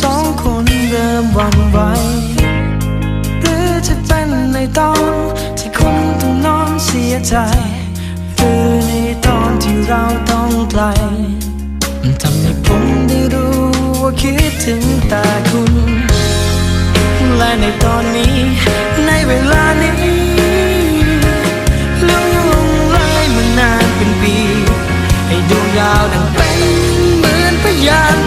สองคนเริ่มวันไหวหรือจะเป็นในตอนที่คุณต้องนอนเสียใจหรือในตอนที่เราต้องไกลทำให้ผมได้รู้ว่าคิดถึงแต่คุณและในตอนนี้ในเวลานี้ลุงลงไหลมานานเป็นปี ให้ดวงดาวนั้เป็นเหมือนพยาน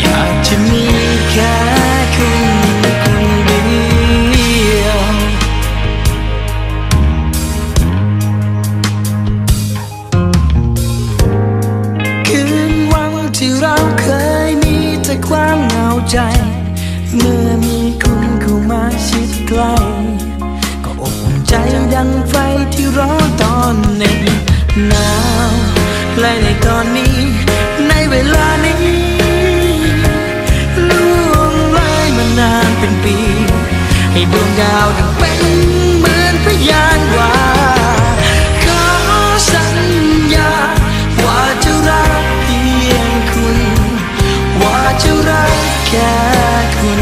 อยากจะมีแค่คุณคนเดียว คืนวันที่เราเคยมีแต่ความเหงาใจ เมื่อมีคุณเข้ามาชิดใกล้ก็อบอุ่นใจดังไฟที่ร้อนตอนหน็บหนาวและในตอนนี้ เวลานี้ล่วงเลยมานานเป็นปี ให้ดวงดาวดังเป็นเหมือนพยานว่าขอสัญญา ว่าจะรักเพียงคุณ ว่าจะรักแค่คุณ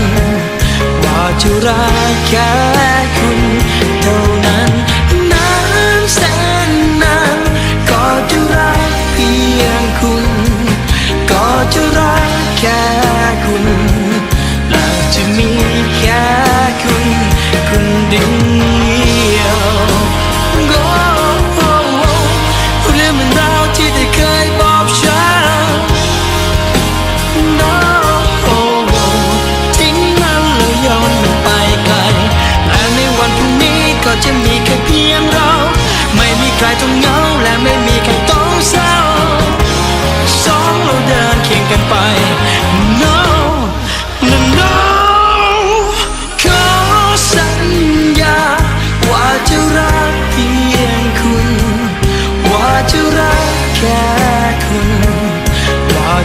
ว่าจะรักแค่ เดียวโอ้โอ้โอ้เรื่องมันราวที่ได้เคยบอกฉัน No โอ้โอ้ทิ้งมันแล้วย้อนมันไปไกลและในวันพรุ่งนี้ก็จะ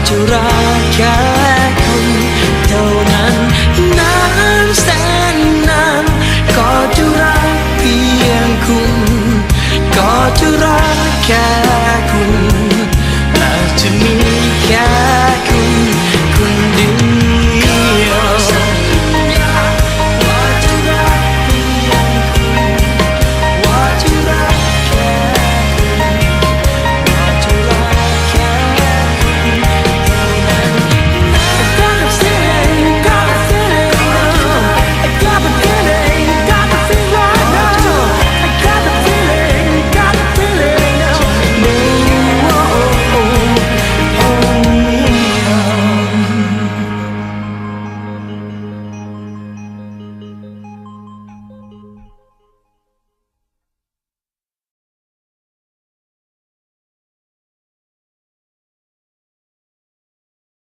จะรักแค่คุณเท่านั้น